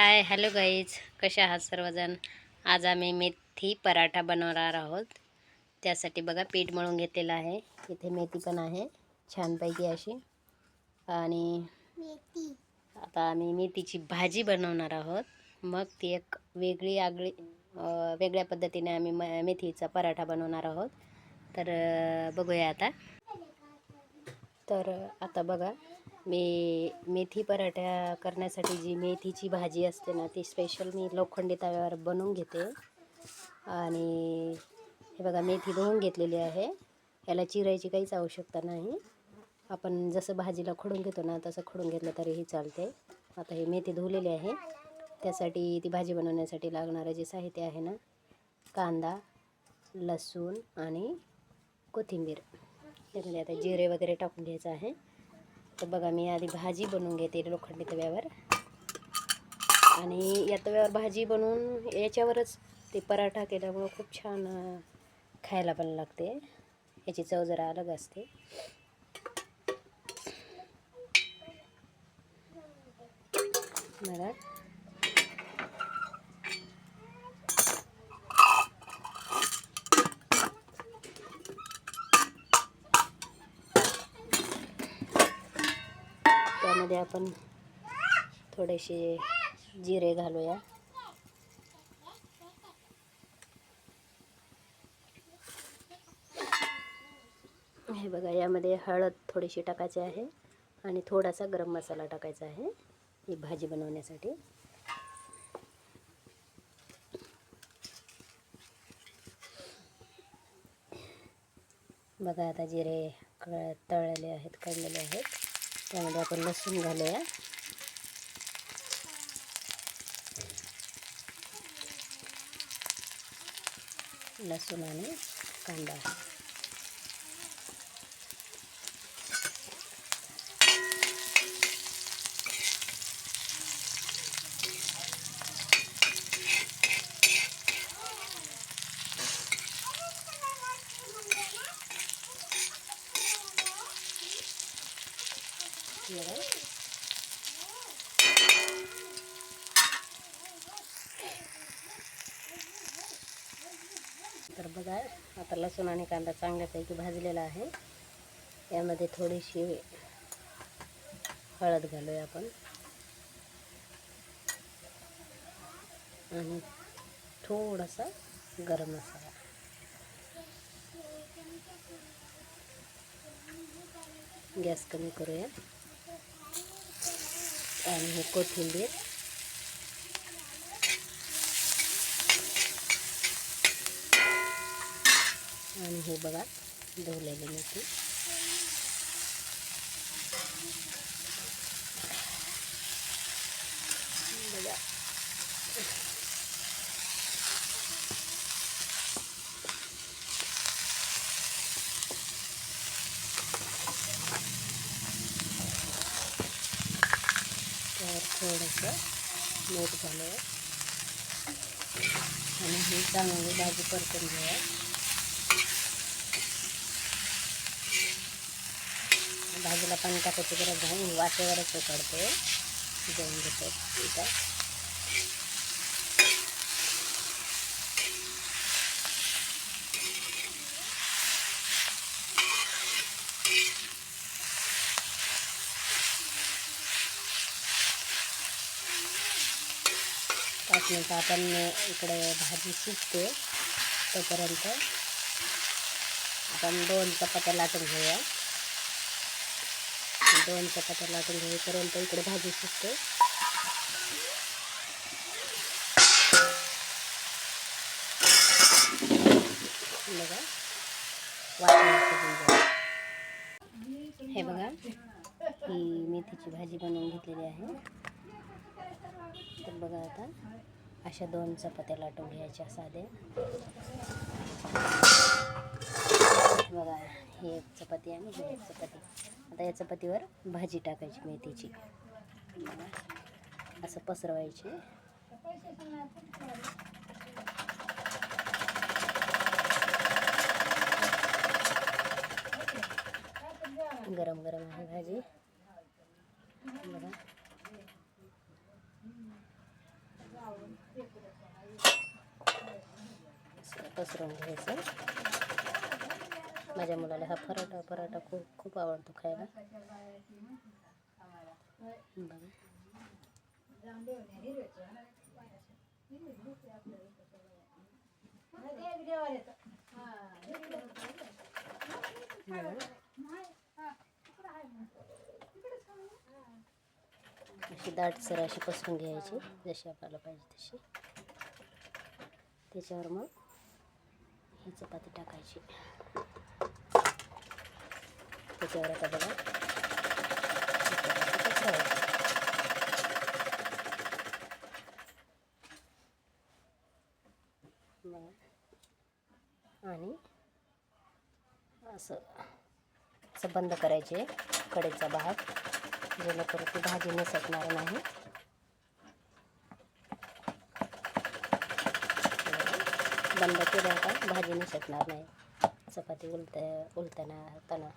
Hi hello guys. कशा आहात सर्वजण? आज आम्ही मेथी पराठा बनवणार आहोत. त्यासाठी बघा पीठ मळून घेतलेलं आहे. इथे मेथी पण आहे छानपैकी अशी. आणि आता आम्ही मेथीची भाजी बनवणार आहोत. मग ती एक वेगळी आगळी वेगळ्या पद्धतीने आम्ही म मेथीचा पराठा बनवणार आहोत. तर बघूया आता. तर आता बघा. मी मेथी पराठा करण्यासाठी जी मेथीची भाजी असते ना ती स्पेशल मी लोखंडी तव्यावर बनवून घेते. आणि हे बघा मेथी धुवून घेतलेली आहे. याला चिरायची काहीच आवश्यकता नाही. आपण जसं भाजीला खडून घेतो ना तसं खडून घेतलं तरीही चालते. आता हे मेथी धुवलेली आहे. त्यासाठी ती भाजी बनवण्यासाठी लागणारं जे साहित्य आहे ना कांदा लसूण आणि कोथिंबीर. त्यामध्ये आता जिरे वगैरे टाकून घ्यायचं आहे. तर बघा मी आधी भाजी बनवून घेते लोखंडी तव्यावर. आणि या तव्यावर भाजी बनवून याच्यावरच ते पराठा केल्यामुळं खूप छान खायला पण लागते. याची चव जरा अलग असते. बघा. त्यामध्ये आपण थोडेसे जिरे घालूया. हे बघा यामध्ये हळद थोडीशी टाकायची आहे आणि थोडासा गरम मसाला टाकायचा आहे ही भाजी बनवण्यासाठी. बघा आता जिरे कळ तळलेले आहेत काढलेले आहेत. त्यामध्ये आपण लसूण घालूया. लसूण आणि कांदा. तर बघा आता लसूण आणि कांदा चांगल्यापैकी भाजलेला आहे. यामध्ये थोडीशी हळद घालूया आपण. आणि थोडासा गरम मसाला. गॅस कमी करूया. आणि हे कोथिंबीर. आणि हे बघा धुवलेली मेथी बघा त्यावर थोडंसं मीठ घालूया. आणि ही चांगली भाजी परतून घेऊया. भाजीला पाणी टाकायची गरज नाही. वाटेवरच उकडते जाऊन घेतो. इथं मिनटं आपण इकडे भाजी शिजते. तोपर्यंत आपण दोन चपात्या लाटून घेऊया. दोन चपात्या लाटून घेईपर्यंत इकडे भाजी शिजते. हे भाजी बनवून घेतलेली आहे. अशा दोन चपात्या लाटून घ्यायच्या साधे बघा ही एक चपाती आणि ही एक चपाती. आता या चपातीवर भाजी टाकायची मेथीची. असं पसरवायची. गरम गरम आहे भाजी. बघा. पसरून घ्यायचं माझ्या मुलाला हा पराठा पराठा खूप खूप आवडतो खायला. बघा. अशी दाटसर अशी पसरून घ्यायची जशी आपल्याला पाहिजे तशी. त्याच्यावर मग ही चपाती टाकायची. त्याच्यावर आता बघा. आणि असं असं बंद करायचे. कडेचा भाग जेणेकरून ती भाजी निसटणार नाही. बंद केलं आता भाजी निसटणार नाही. चपाती उलट उलताना हाताना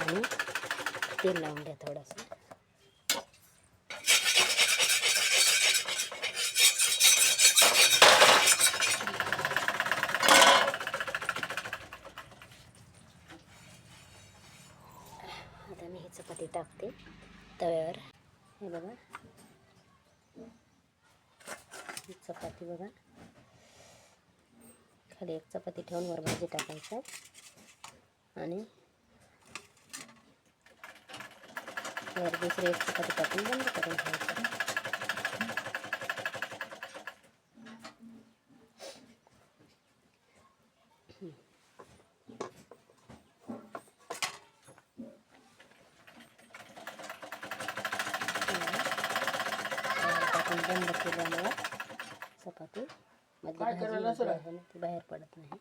आणि तेल लावून द्या थोडंसं. आता मी ही चपाती टाकते. तव्यावर. हे बघा ही चपाती बघा. खाली एक चपाती ठेवून वर भाजी टाकायचं आणि वर दुसरी एक चपाती टाकून बंद करून ठेवायचं टाकून बंद केल्यामुळे चपाती मध्ये भाजी मध्ये आहे ना ती बाहेर पडत नाही.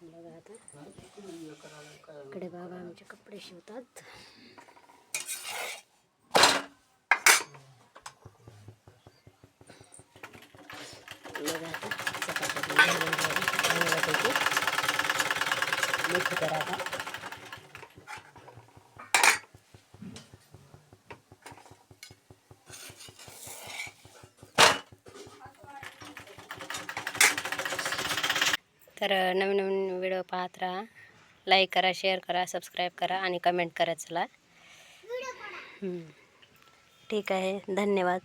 बघा आता. इकडे बाबा आमचे कपडे शिवतात. बघा आता. चपाती पण घालून घ्यावी चांगल्यापैकी मिक्स करा आता. तर नवीन नवीन व्हिडिओ पाहत राहा. लाईक करा शेअर करा सबस्क्राईब करा आणि कमेंट करा चला. ठीक आहे. धन्यवाद.